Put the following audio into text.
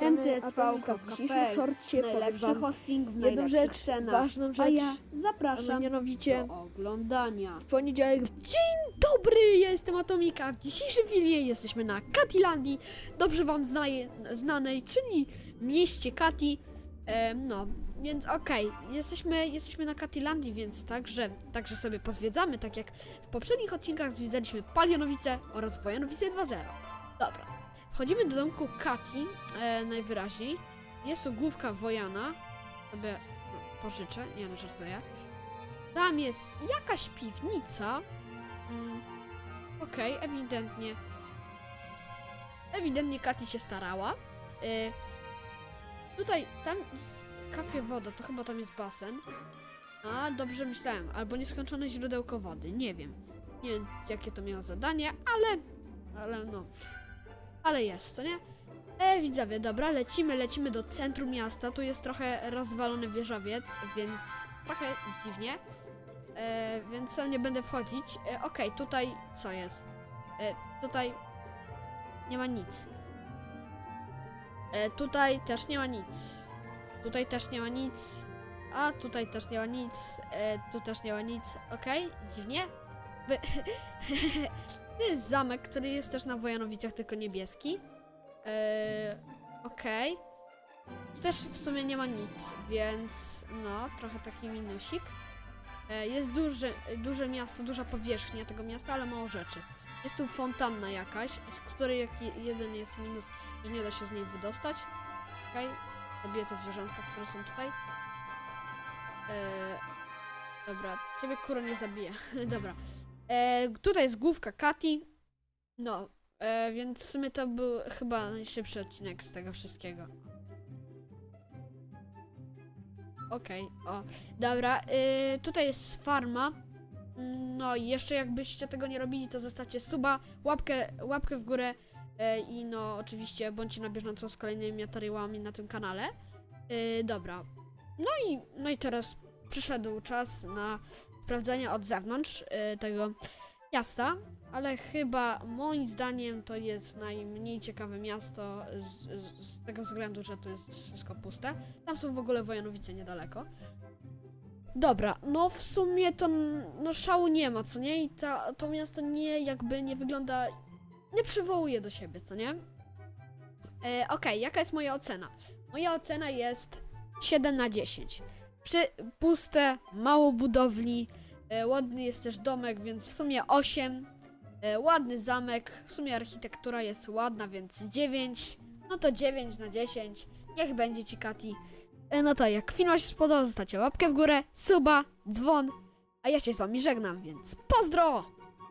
MTSV.pl. Atomika. W dzisiejszym shortcie powiem Najlepszy hosting w jedną najlepszych rzecz, cenach. ważną A ja a zapraszam mianowicie do oglądania. w poniedziałek Dobry, ja jestem Atomika. W dzisiejszym filmie jesteśmy na Katilandii, dobrze wam znaje, znanej, czyli mieście Kati. Em, no, więc okej, jesteśmy, jesteśmy na Katilandii, więc także, także sobie pozwiedzamy, tak jak w poprzednich odcinkach zwiedzaliśmy Palionowice oraz Wojanowice 2.0. Dobra, wchodzimy do domku Kati, e, najwyraźniej. Jest tu główka Wojana, sobie pożyczę, nie no, żartuję. Tam jest jakaś piwnica, Mm, Okej, ewidentnie. Ewidentnie Katy się starała. Y, tutaj, tam kapie woda, to chyba tam jest basen. A, dobrze myślałem. Albo nieskończone źródełko wody, nie wiem. Nie wiem, jakie to miało zadanie, ale... Ale no... Ale jest, to nie? E, widzowie, dobra, lecimy, lecimy do centrum miasta. Tu jest trochę rozwalony wieżowiec, więc trochę dziwnie. E, więc tam nie będę wchodzić. E, Okej, tutaj co jest? E, tutaj nie ma nic. E, tutaj też nie ma nic. Tutaj też nie ma nic. A tutaj też nie ma nic. E, tu też nie ma nic. Okej, dziwnie. By... to jest zamek, który jest też na Wojanowicach, tylko niebieski. E, Okej. Tu też w sumie nie ma nic, więc no, trochę taki minusik. E, Jest duże, duże miasto, duża powierzchnia tego miasta, ale mało rzeczy. Jest tu fontanna jakaś, z której jak je- jeden jest minus, że nie da się z niej wydostać. Okej, zabiję te zwierzątka, które są tutaj. E, dobra, ciebie kuro nie zabiję. dobra. E, tutaj jest główka Kati. No, e, więc w sumie to był chyba najszybszy odcinek z tego wszystkiego. Okej, o. Dobra, y, tutaj jest farma. No i jeszcze jakbyście tego nie robili, to zostawcie suba, łapkę, łapkę w górę y, i no oczywiście bądźcie na bieżąco z kolejnymi materiałami na tym kanale. Y, dobra. No i, no i teraz przyszedł czas na sprawdzenie od zewnątrz y, tego miasta, ale chyba moim zdaniem to jest najmniej ciekawe miasto z, z, tego względu, że tu jest wszystko puste. Tam są w ogóle Wojanowice niedaleko. Dobra, no w sumie to no szału nie ma, co nie? I ta, to miasto nie jakby nie wygląda, nie przywołuje do siebie, co nie? E, Okej, jaka jest moja ocena? Moja ocena jest 7 na 10. Przy, puste, mało budowli, e, ładny jest też domek, więc w sumie 8. E, ładny zamek, w sumie architektura jest ładna, więc 9. No to 9 na 10. Niech będzie ci Kati. E, No to jak film się spodobał, zostawcie łapkę w górę, suba, dzwon, a ja się z wami żegnam, więc pozdro!